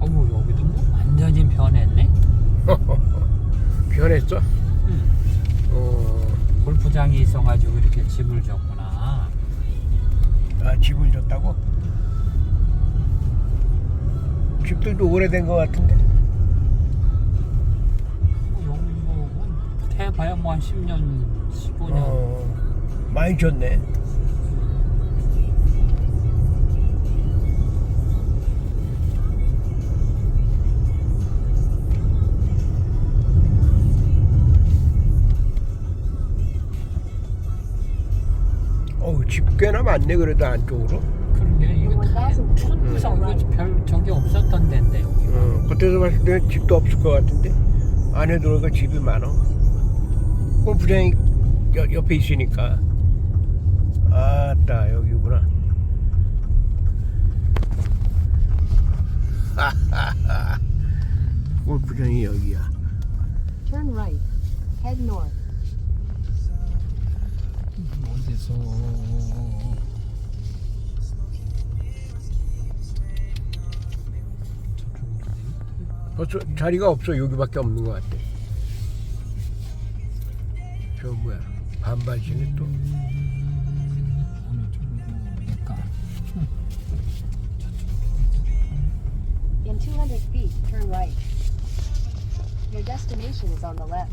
어우 여기도 뭐 완전히 변했네. 변했죠? 응. 어, 골프장이 있어가지고 이렇게 집을 줬구나. 아, 집을 줬다고? 집들도 오래된 것 같은데. 뭐 여기 뭐, 뭐 대봐야 뭐 한 10년, 15년. 어, 많이 줬네. 어우, 집 꽤나 많네, 그래도 안쪽으로. 그런 게 이거 다 천구성 이거 별 저기 없었던 데인데 여기. 어, 겉에서 봤을 때는 집도 없을 것 같은데 안에 들어가 집이 많아. 골프장이 여- 옆에 있으니까. 아따 여기구나. 골프장이 여기야. Turn right. Head north. 어디서 벌써 자리가 없어 여기밖에 없는 것 같아. 저 뭐야 또. 어느 쪽으로 오니까 In 200 feet, turn right. Your destination is on the left.